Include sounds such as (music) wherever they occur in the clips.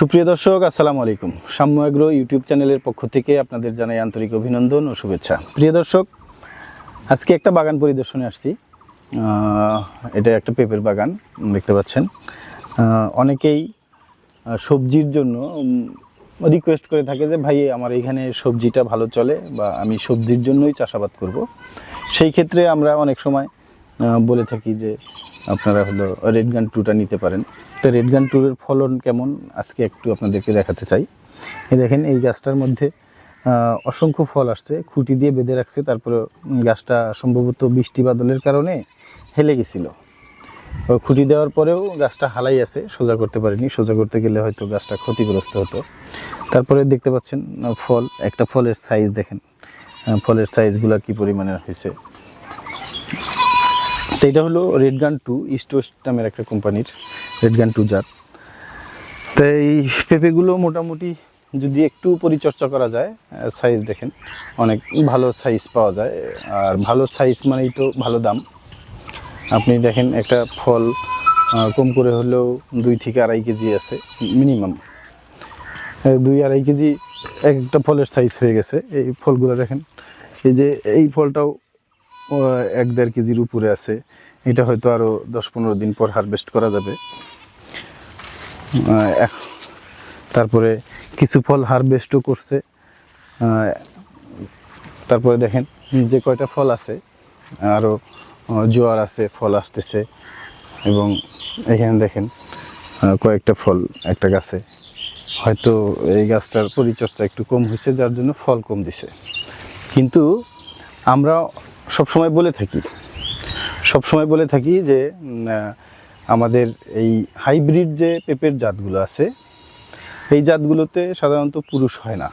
সুপ্রিয় দর্শক, আসসালামু আলাইকুম। সাম্য এগ্রো ইউটিউব চ্যানেলের পক্ষ থেকে আপনাদের জানাই আন্তরিক অভিনন্দন ও শুভেচ্ছা। প্রিয় দর্শক, আজকে একটা বাগান পরিদর্শনে আসছি। এটা একটা পেঁপের বাগান, দেখতে পাচ্ছেন। অনেকেই সবজির জন্য রিকোয়েস্ট করে থাকে যে, ভাই, আমার এখানে সবজিটা ভালো চলে বা আমি সবজির জন্যই চাষাবাদ করব। সেই ক্ষেত্রে আমরা অনেক সময় বলে থাকি যে আপনারা হলো রেড গান টুটা নিতে পারেন। তো রেড গান টুরের ফলন কেমন? আজকে একটু আপনাদেরকে দেখাতে চাই। এই দেখেন, এই গাছটার মধ্যে অসংখ্য ফল আসছে। খুঁটি দিয়ে বেঁধে রাখছে, তারপরে গাছটা সম্ভবত বৃষ্টি বাদলের কারণে হেলে গেছিল। খুঁটি দেওয়ার পরেও গাছটা হালাই আছে, সোজা করতে পারিনি। সোজা করতে গেলে হয়তো গাছটা ক্ষতিগ্রস্ত হতো। তারপরে দেখতে পাচ্ছেন, ফল, একটা ফলের সাইজ দেখেন। ফলের সাইজগুলো কি পরিমাণের হয়েছে? তো এটা হলো রেড গান টু ইস্ট ওয়েস্ট নামের একটা কোম্পানির রেড গান টু জাত। তো এই পেঁপেগুলো মোটামুটি যদি একটু পরিচর্যা করা যায় সাইজ দেখেন, অনেক ভালো সাইজ পাওয়া যায়। আর ভালো সাইজ মানেই তো ভালো দাম। আপনি দেখেন একটা ফল কম করে হলেও দুই থেকে আড়াই কেজি আছে মিনিমাম দুই আড়াই কেজি এক একটা ফলের সাইজ হয়ে গেছে। এই ফলগুলো দেখেন, এই যে এই ফলটাও এক দেড় কেজির উপরে আছে। এটা হয়তো আরও দশ পনেরো দিন পর হারভেস্ট করা যাবে। তারপরে কিছু ফল হারভেস্টও করছে। তারপরে দেখেন, যে কয়টা ফল আছে আরও জোয়ার আছে, ফল আসতেছে। এবং এখানে দেখেন কয়েকটা ফল, একটা গাছে। হয়তো এই গাছটার পরিচর্যা একটু কম হয়েছে, যার জন্য ফল কম দিছে। কিন্তু আমরা সবসময় বলে থাকি। সবসময় বলে থাকি যে আমাদের এই হাইব্রিড যে পেঁপের জাতগুলো আছে, এই জাতগুলোতে সাধারণত পুরুষ হয় না।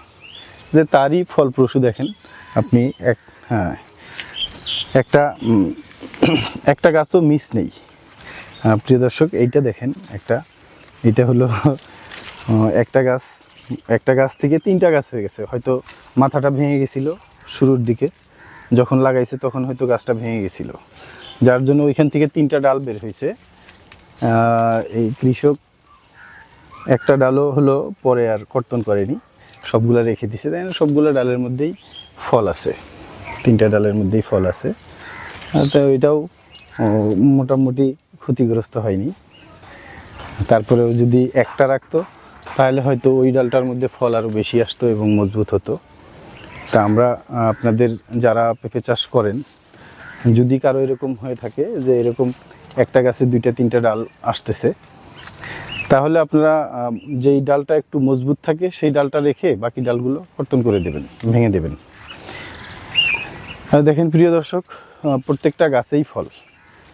যে তারই ফলপ্রসূ দেখেন, আপনি এক হ্যাঁ একটা (coughs) একটা গাছও মিস নেই। প্রিয় দর্শক, এইটা দেখেন একটা, এটা হলো (laughs) একটা গাছ একটা গাছ থেকে তিনটা গাছ হয়ে গেছে। হয়তো মাথাটা ভেঙে গেছিল শুরুর দিকে। যখন লাগাইছে তখন হয়তো গাছটা ভেঙে গেছিল। যার জন্য ওইখান থেকে তিনটা ডাল বের হয়েছে। এই কৃষক একটা ডালও হলো পরে আর কর্তন করেনি। সবগুলো রেখে দিছে, তাই না? সবগুলো ডালের মধ্যেই ফল আছে। তিনটা ডালের মধ্যেই ফল আছে। তো এটাও মোটামুটি ক্ষতিগ্রস্ত হয়নি। তারপরেও যদি একটা রাখতো, তাহলে হয়তো ওই ডালটার মধ্যে ফল আরও বেশি আসতো এবং মজবুত হতো। তা আমরা আপনাদের যারা পেঁপে চাষ করেন, যদি কারও এরকম হয়ে থাকে যে এরকম একটা গাছে দুইটা, তিনটা ডাল আসতেছে, তাহলে আপনারা যেই ডালটা একটু মজবুত থাকে সেই ডালটা রেখে বাকি ডালগুলো কর্তন করে দেবেন, ভেঙে দেবেন। আর দেখেন প্রিয় দর্শক প্রত্যেকটা গাছেই ফল।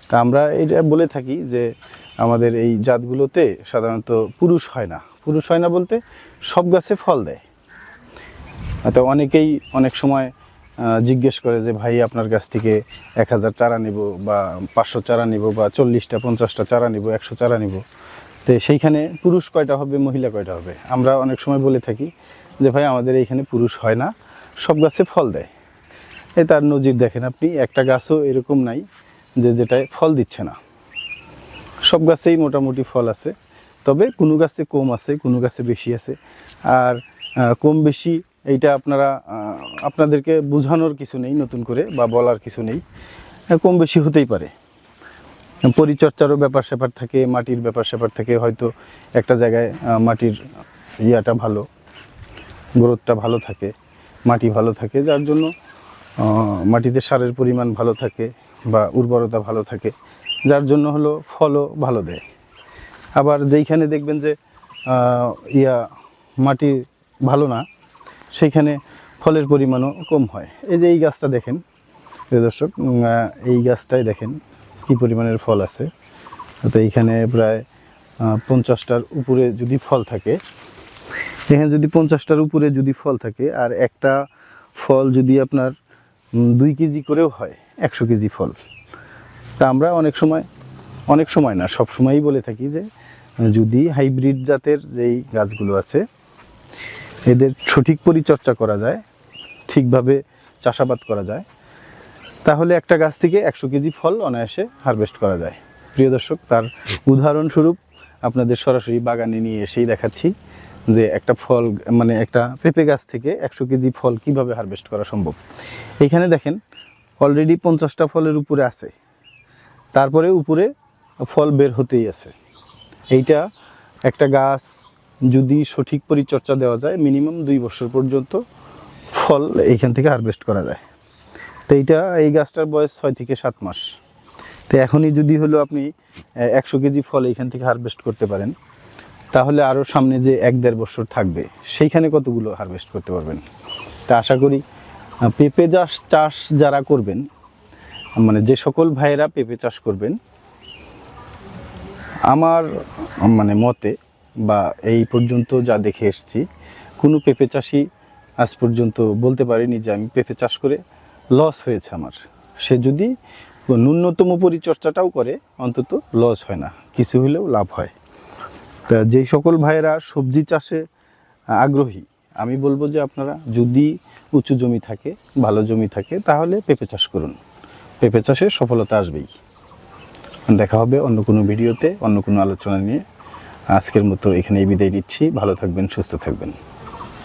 তা আমরা এটা বলে থাকি যে আমাদের এই জাতগুলোতে সাধারণত পুরুষ হয় না। পুরুষ হয় না বলতে সব গাছে ফল দেয়। তো অনেকেই অনেক সময় জিজ্ঞেস করে যে, ভাই, আপনার কাছ থেকে এক হাজার চারা নিব বা পাঁচশো চারা নিব বা চল্লিশটা, পঞ্চাশটা চারা নিব, একশো চারা নিব। তো সেইখানে পুরুষ কয়টা হবে, মহিলা কয়টা হবে? আমরা অনেক সময় বলে থাকি যে, ভাই, আমাদের এইখানে পুরুষ হয় না, সব গাছে ফল দেয়। এ তার নজির দেখেন আপনি, একটা গাছও এরকম নাই যে, যেটায় ফল দিচ্ছে না। সব গাছেই মোটামুটি ফল আছে, তবে কোনো গাছে কম আছে, কোনো গাছে বেশি আছে। আর কম বেশি এইটা আপনারা আপনাদেরকে বোঝানোর কিছু নেই, নতুন করে, বা বলার কিছু নেই। কম বেশি হতেই পারে। পরিচর্যারও ব্যাপার স্যাপার থাকে, মাটির ব্যাপার স্যাপার থাকে, হয়তো একটা জায়গায় মাটির ইয়াটা ভালো, গ্রোথটা ভালো থাকে, মাটি ভালো থাকে, যার জন্য মাটিতে সারের পরিমাণ ভালো থাকে, বা উর্বরতা ভালো থাকে, যার জন্য হলো ফলও ভালো দেয়। আবার যেইখানে দেখবেন যে ইয়া মাটি ভালো না সেইখানে ফলের পরিমাণও কম হয়। এই যে এই গাছটা দেখেন দর্শক এই গাছটাই দেখেন কি পরিমাণের ফল আছে। তো এইখানে প্রায় পঞ্চাশটার উপরে যদি ফল থাকে, এখানে যদি পঞ্চাশটার উপরে যদি ফল থাকে, আর একটা ফল যদি আপনার দুই কেজি করেও হয়, একশো কেজি ফল। তা আমরা অনেক সময় অনেক সময় না সব সময়ই বলে থাকি যে, যদি হাইব্রিড জাতের যেই গাছগুলো আছে এদের সঠিক পরিচর্যা করা যায়, ঠিকভাবে চাষাবাদ করা যায়। তাহলে একটা গাছ থেকে একশো কেজি ফল অনায়াসে হারভেস্ট করা যায়। প্রিয় দর্শক, তার উদাহরণস্বরূপ আপনাদের সরাসরি বাগানে নিয়ে এসেই দেখাচ্ছি যে একটা ফল মানে একটা পেঁপে গাছ থেকে একশো কেজি ফল কীভাবে হারভেস্ট করা সম্ভব। এখানে দেখেন অলরেডি পঞ্চাশটা ফলের উপরে আছে। তারপরে উপরে ফল বের হতেই আছে। এইটা একটা গাছ যদি সঠিক পরিচর্যা দেওয়া যায় মিনিমাম দুই বছর পর্যন্ত ফল এইখান থেকে হারভেস্ট করা যায়। তো এইটা, এই গাছটার বয়স ছয় থেকে সাত মাস। তো এখনই যদি হলো আপনি একশো কেজি ফল এইখান থেকে হারভেস্ট করতে পারেন, তাহলে আরও সামনে যে এক দেড় বছর থাকবে, সেইখানে কতগুলো হারভেস্ট করতে পারবেন? তা আশা করি পেঁপে চাষ চাষ যারা করবেন মানে যে সকল ভাইয়েরা পেঁপে চাষ করবেন, আমার মানে মতে বা এই পর্যন্ত যা দেখে এসছি, কোনো পেঁপে চাষি আজ পর্যন্ত বলতে পারিনি যে আমি পেঁপে চাষ করে লস হয়েছে আমার। সে যদি ন্যূনতম পরিচর্যাটাও করে, অন্তত লস হয় না, কিছু হলেও লাভ হয়। তা যেই সকল ভাইয়েরা সবজি চাষে আগ্রহী, আমি বলব যে আপনারা যদি উঁচু জমি থাকে, ভালো জমি থাকে, তাহলে পেঁপে চাষ করুন। পেঁপে চাষে সফলতা আসবেই। দেখা হবে অন্য কোনো ভিডিওতে, অন্য কোনো আলোচনা নিয়ে। আজকের মতো এখানেই বিদায় নিচ্ছি। ভালো থাকবেন সুস্থ থাকবেন।